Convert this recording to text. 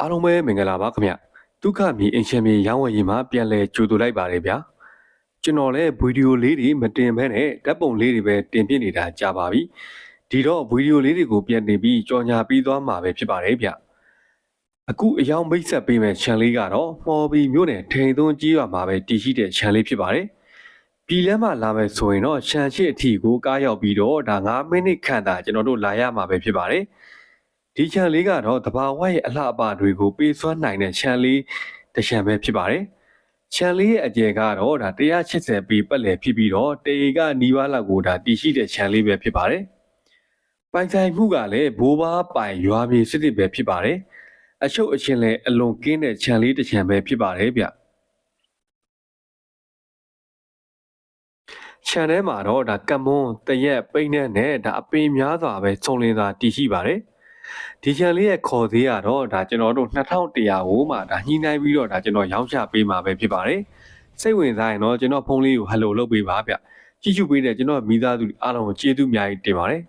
အားလုံးပဲမင်္ဂလာပါခင်ဗျဒုက္ခမြေအင်ရှင်မြေရောင်းဝယ်ရေးမှာပြန်လဲကြိုဆိုလိုက်ပါတယ်ဗျာကျွန်တော်လည်းဗီဒီယိုလေးတွေမတင်ဘဲနဲ့ဓာတ်ပုံလေးတွေပဲတင်ပြနေတာကြာပါပြီဒီတော့ဗီဒီယိုလေးတွေကိုပြန်တင်ပြီးကြော်ညာပြီးသွားမှာပဲဖြစ်ပါတယ်ဗျအခုအယောင်မိတ်ဆက်ပေးမဲ့ channel လေးကတော့မော်ဘီမြို့နယ်ထိန်သွန်းကြီးရွာမှာပဲတည်ရှိတဲ့ channel လေးဖြစ်ပါတယ်ပြည်လမ်းမှာလာမယ်ဆိုရင်တော့ရှန်ရှိအထီကိုကားရောက်ပြီးတော့ဒါ9မိနစ်ခန့်သာကျွန်တော်တို့လာရမှာပဲဖြစ်ပါတယ် ဒီချန်လေးကတော့တဘာဝရဲ့အလှအပတွေကိုပေးစွမ်းနိုင်တဲ့ချန်လေးတစ်ချန်ပဲဖြစ်ပါတယ်ချန်လေးရဲ့အကျယ်ကတော့ဒါ180ပေပတ်လည်ဖြစ်ပြီးတော့တေကနီးပါးလောက်ကိုဒါတည်ရှိတဲ့ချန်လေးပဲဖြစ်ပါတယ်ပိုင်ဆိုင်မှုကလည်းဘိုးဘားပိုင်ရွာမြေစစ်တစ်ပဲဖြစ်ပါတယ်အချုပ်အချင်းလည်းအလွန်ကင်းတဲ့ချန်လေးတစ်ချန်ပဲဖြစ်ပါတယ်ဗျခြံထဲမှာတော့ဒါကမွန်းတရက်ပိန်းနဲ့နဲ့ဒါအပင်များစွာပဲစုံလင်စွာတည်ရှိပါတယ် ဒီခြံလေးရဲ့ခေါ်သေးကတော့ဒါကျွန်တော်တို့2100ကိုမှဒါညှိနှိုင်းပြီးတော့ဒါကျွန်တော်ရောင်းချပေးမှာပဲဖြစ်ပါတယ်စိတ်ဝင်စားရင်တော့ကျွန်တော်ဖုန်းလေးကိုဟယ်လိုလုပ်ပေးပါဗျကြည့်ရှုပေးတဲ့ကျွန်တော်မိသားစုအားလုံးကိုကျေးဇူးအများကြီးတင်ပါတယ်